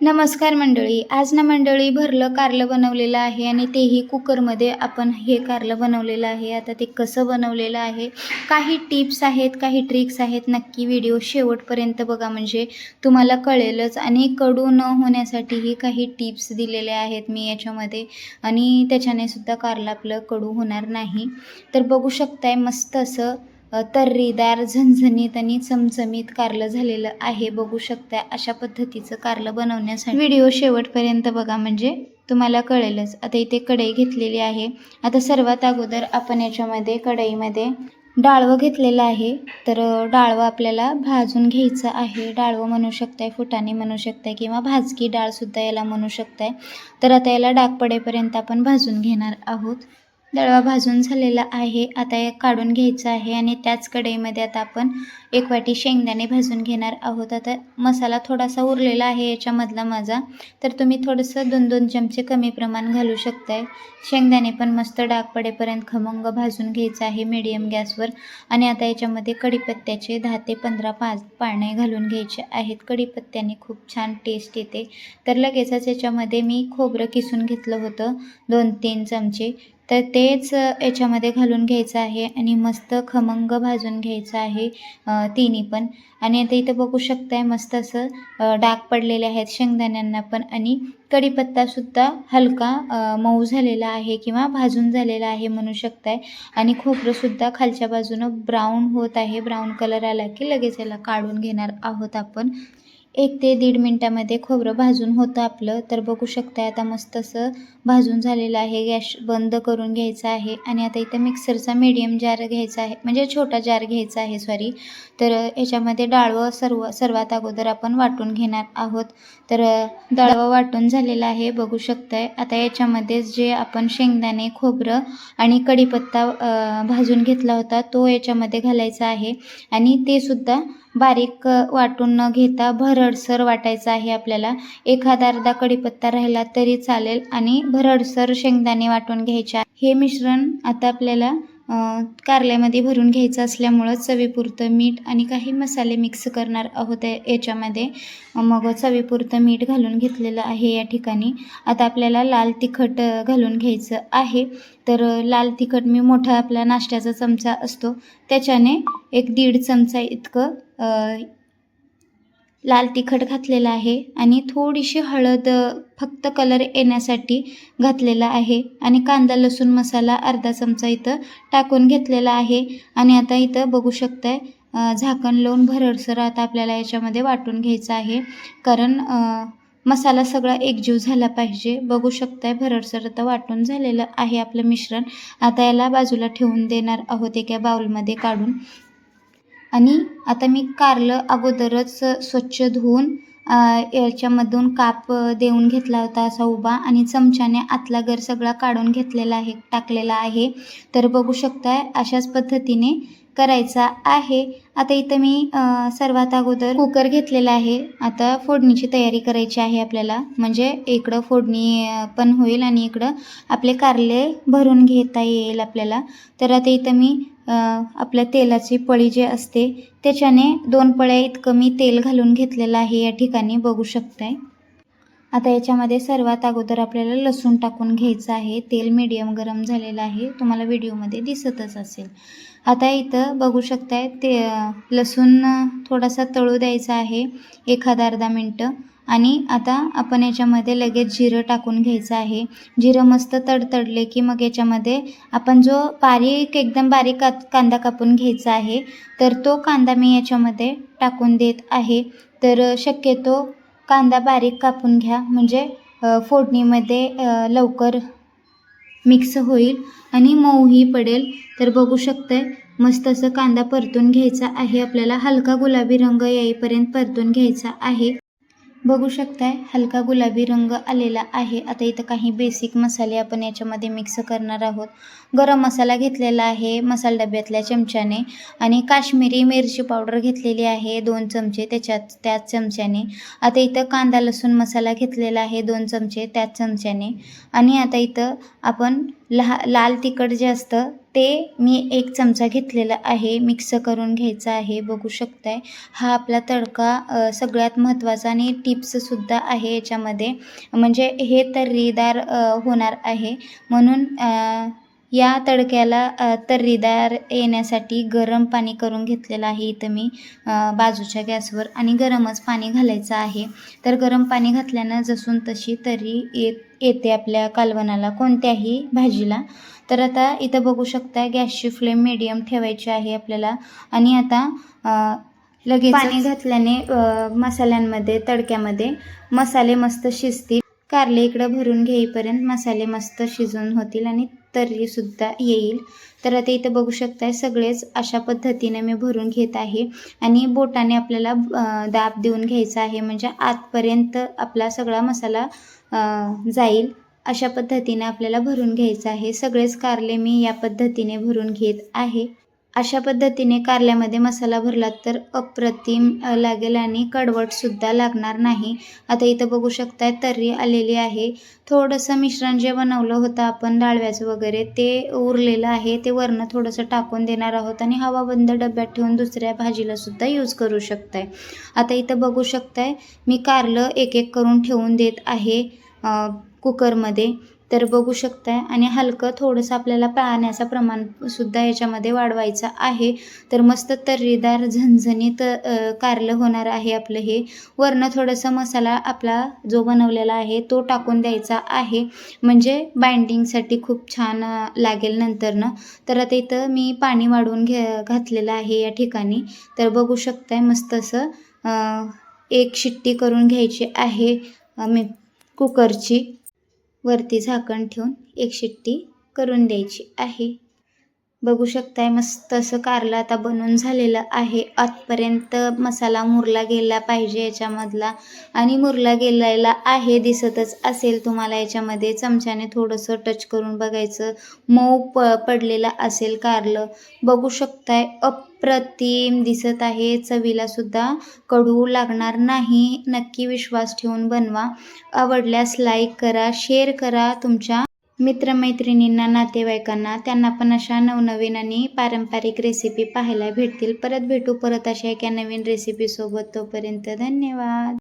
नमस्कार मंडळी. आज ना मंडळी भरलं कारलं बनवलेलं आहे आणि तेही कुकरमध्ये आपण हे कारलं बनवलेलं आहे. आता ते कसं बनवलेलं आहे? काही टिप्स आहेत काही ट्रिक्स आहेत. नक्की व्हिडिओ शेवटपर्यंत बघा. म्हणजे तुम्हाला कळेलच आणि कडू न होण्यासाठीही काही टिप्स दिलेल्या आहेत मी याच्यामध्ये. आणि त्याच्याने सुद्धा कारलं आपलं कडू होणार नाही. तर बघू शकताय मस्त असं तर्रीदार झणझणीत आणि चमचमीत कारलं झालेलं आहे. बघू शकता अशा पद्धतीचं कारलं बनवण्यासाठी. व्हिडिओ शेवटपर्यंत बघा म्हणजे तुम्हाला कळेलच. आता इथे कढई घेतलेली आहे. आता सर्वात अगोदर आपण याच्यामध्ये कढईमध्ये डाळवं घेतलेलं आहे. तर डाळवं आपल्याला भाजून घ्यायचं आहे. डाळवं म्हणू शकताय फुटाणे म्हणू शकताय किंवा भाजकी डाळसुद्धा याला म्हणू शकताय. तर आता याला डाग पडेपर्यंत आपण भाजून घेणार आहोत. दळवा भाजून झालेला आहे. आता हे काढून घ्यायचं आहे आणि त्याच कढईमध्ये आता आपण एक वाटी शेंगदाणे भाजून घेणार आहोत. आता मसाला थोडासा उरलेला आहे याच्यामधला माझा. तर तुम्ही थोडंसं दोन दोन चमचे कमी प्रमाण घालू शकताय. शेंगदाणे पण मस्त डाग पडेपर्यंत खमंग भाजून घ्यायचं आहे मीडियम गॅसवर. आणि आता याच्यामध्ये कढीपत्त्याचे दहा ते पंधरा पाच पाळणे घालून घ्यायचे आहेत. कढीपत्त्याने खूप छान टेस्ट येते. तर लगेचच याच्यामध्ये मी खोबरं किसून घेतलं होतं. दोन तीन चमचे. तर तेच याच्यामध्ये घालून घ्यायचं आहे आणि मस्त खमंग भाजून घ्यायचं आहे तिन्ही पण. आणि आता इथं बघू शकताय मस्त असं डाग पडलेले आहेत शेंगदाण्यांना पण आणि कढीपत्तासुद्धा हलका मऊ झालेला आहे किंवा भाजून झालेला आहे म्हणू शकताय. आणि खोबरंसुद्धा खालच्या बाजूनं ब्राऊन होत आहे ब्राऊन कलर आला की लगेच याला काढून घेणार आहोत आपण. एक ते दीड मिनटामध्ये खोबरं भाजून होतं आपलं. तर बघू शकता आता मस्त असं भाजून झालेलं आहे. गॅस बंद करून घ्यायचा आहे. आणि आता इथं मिक्सरचा मीडियम जार घ्यायचा आहे. म्हणजे छोटा जार घ्यायचा आहे सॉरी तर याच्यामध्ये डाळवं सर्व सर्वात अगोदर आपण वाटून घेणार आहोत. तर डाळवं वाटून झालेलं आहे बघू शकताय. आता याच्यामध्ये जे आपण शेंगदाणे खोबरं आणि कढीपत्ता भाजून घेतला होता तो याच्यामध्ये घालायचा आहे. आणि ते सुद्धा बारीक वाटून न घेता भरडसर वाटायचं आहे आपल्याला. एखादा अर्धा कढीपत्ता राहिला तरी चालेल आणि भरडसर शेंगदाणे वाटून घ्यायचे हे मिश्रण आता आपल्याला कारल्यामध्ये भरून घ्यायचं असल्यामुळं चवीपुरतं मीठ आणि काही मसाले मिक्स करणार आहोत याच्यामध्ये. मग चवीपुरतं मीठ घालून घेतलेलं आहे या ठिकाणी. आता आपल्याला लाल तिखट घालून घ्यायचं आहे. तर लाल तिखट मी मोठा आपला नाश्त्याचा चमचा असतो. त्याच्याने एक दीड चमचा इतकं लाल तिखट घातलेलं आहे आणि थोडीशी हळद फक्त कलर येण्यासाठी घातलेला आहे. आणि कांदा लसूण मसाला अर्धा चमचा इथं टाकून घेतलेला आहे. आणि आता इथं बघू शकताय झाकण लावून भरडसर आता आपल्याला याच्यामध्ये वाटून घ्यायचं आहे. कारण मसाला सगळा एकजीव झाला पाहिजे. बघू शकताय भरडसर आता वाटून झालेलं आहे आपलं मिश्रण. आता याला बाजूला ठेवून देणार आहोत एका बाउलमध्ये काढून. आणि आता मी कारलं अगोदरच स्वच्छ धुवून याच्यामधून काप देऊन घेतला होता असा उभा आणि चमच्याने आतला गर सगळा काढून घेतलेला आहे टाकलेला आहे. तर बघू शकताय अशाच पद्धतीने करायचा आहे. आता इथं मी सर्वात अगोदर कुकर घेतलेला आहे. आता फोडणीची तयारी करायची आहे आपल्याला. म्हणजे इकडं फोडणी पण होईल आणि इकडं आपले कारले भरून घेता येईल आपल्याला. तर आता इथं मी आपल्या तेलाची पळी जे असते त्याच्याने दोन पळ्या इतकं मी तेल घालून घेतलेलं आहे या ठिकाणी बघू शकताय. आता याच्यामध्ये सर्वात अगोदर आपल्याला लसूण टाकून घ्यायचं आहे. तेल मीडियम गरम झालेलं आहे. तुम्हाला व्हिडिओमध्ये दिसतच असेल. आता इथं बघू शकताय ते लसूण थोडासा तळू द्यायचा आहे. एखादा अर्धा मिनटं. आणि आता आपण याच्यामध्ये लगेच जिरं टाकून घ्यायचं आहे. जिरं मस्त तडतडले की मग याच्यामध्ये आपण जो बारीक एकदम बारीक का कांदा कापून घ्यायचा आहे तर तो कांदा मी याच्यामध्ये टाकून देत आहे. तर शक्यतो कांदा बारीक कापून घ्या म्हणजे फोडणीमध्ये लवकर मिक्स होईल आणि मऊही पडेल. तर बघू शकते मस्त असं कांदा परतून घ्यायचा आहे. आपल्याला हलका गुलाबी रंग येईपर्यंत परतून घ्यायचा आहे. बघू शकताय हलका गुलाबी रंग आलेला आहे. आता इथं काही बेसिक मसाले आपण याच्यामध्ये मिक्स करणार आहोत. गरम मसाला घेतलेला आहे मसाला डब्यातल्या चमच्याने. आणि काश्मीरी मिरची पावडर घेतलेली आहे दोन चमचे त्याच्यात त्याच चमच्याने. आता इथं कांदा लसूण मसाला घेतलेला आहे दोन चमचे त्याच चमच्याने. आणि आता इथं आपण लहा लाल तिखट जे असतं ते मी एक चमचा घेतलेला आहे मिक्स करून घ्यायचा आहे बघू शकताय. हा आपला तडका सगळ्यात महत्त्वाचा आणि टिप्ससुद्धा आहे याच्यामध्ये. म्हणजे हे तर्रीदार होणार आहे. म्हणून या तडक्याला तर्रीदार येण्यासाठी गरम पाणी करून घेतलेलं आहे इथं मी बाजूच्या गॅसवर आणि गरमच पाणी घालायचं आहे. तर गरम पाणी घातल्यानं जसून तशी तर्री येत येते आपल्या कालवणाला कोणत्याही भाजीला. तर आता इथं बघू शकता गॅसची फ्लेम मिडियम ठेवायची आहे आपल्याला. आणि आता लगेच पाणी घातल्याने मसाल्यांमध्ये तडक्यामध्ये मसाले मस्त शिजतील. कारले इकडं भरून घेईपर्यंत मसाले मस्त शिजून होतील आणि तर्रीसुद्धा येईल. तर आता इथं बघू शकताय सगळेच अशा पद्धतीने मी भरून घेत आहे. आणि बोटाने आपल्याला दाब देऊन घ्यायचा आहे. म्हणजे आतपर्यंत आपला सगळा मसाला जाईल. अशा पद्धतीने आपल्याला भरून घ्यायचं आहे. सगळेच कारले मी या पद्धतीने भरून घेत आहे. अशा पद्धतीने कारल्यामध्ये मसाला भरला तर अप्रतिम लागेल आणि कडवटसुद्धा लागणार नाही. आता इथं बघू शकताय तर्री आलेली आहे. थोडंसं मिश्रण जे बनवलं होतं आपण डाळव्याचं वगैरे ते उरलेलं आहे. ते वरनं थोडंसं टाकून देणार आहोत आणि हवा बंद डब्यात ठेवून दुसऱ्या भाजीला सुद्धा यूज करू शकताय. आता इथं बघू शकताय मी कारलं एक एक करून ठेवून देत आहे. कुकरमध्ये तर बघू शकताय. आणि हलकं थोडंसं आपल्याला पाण्याचं प्रमाणसुद्धा याच्यामध्ये वाढवायचं आहे. तर मस्त तर्रीदार झणझणीत कारलं होणार आहे आपलं हे. वरनं थोडंसं मसाला आपला जो बनवलेला आहे तो टाकून द्यायचा आहे. म्हणजे बाइंडिंगसाठी खूप छान लागेल नंतरनं. तर आता इथं मी पाणी वाढवून घे घातलेलं आहे या ठिकाणी. तर बघू शकताय मस्त असं एक शिट्टी करून घ्यायची आहे. मी कुकरची वरती झाकण ठेवून एक शिट्टी करून द्यायची आहे. बघू शकताय मस्त असं कारलं आता बनवून झालेलं आहे. आतपर्यंत मसाला मुरला गेला पाहिजे याच्यामधला. आणि मुरला गेलेला आहे दिसतच असेल तुम्हाला याच्यामध्ये. चमच्याने थोडंसं टच करून बघायचं. मऊ प पडलेलं असेल कारलं. बघू शकताय अप्रतिम दिसत आहे. चवीला सुद्धा कडू लागणार नाही. नक्की विश्वास ठेवून बनवा. आवडल्यास लाईक करा शेअर करा तुमच्या मित्रमैत्रिणींना नातेवाईकांना त्यांना पण अशा नवनवीन आणि पारंपरिक रेसिपी पाहायला भेटतील. परत भेटू परत अशा एका नवीन रेसिपीसोबत तोपर्यंत धन्यवाद.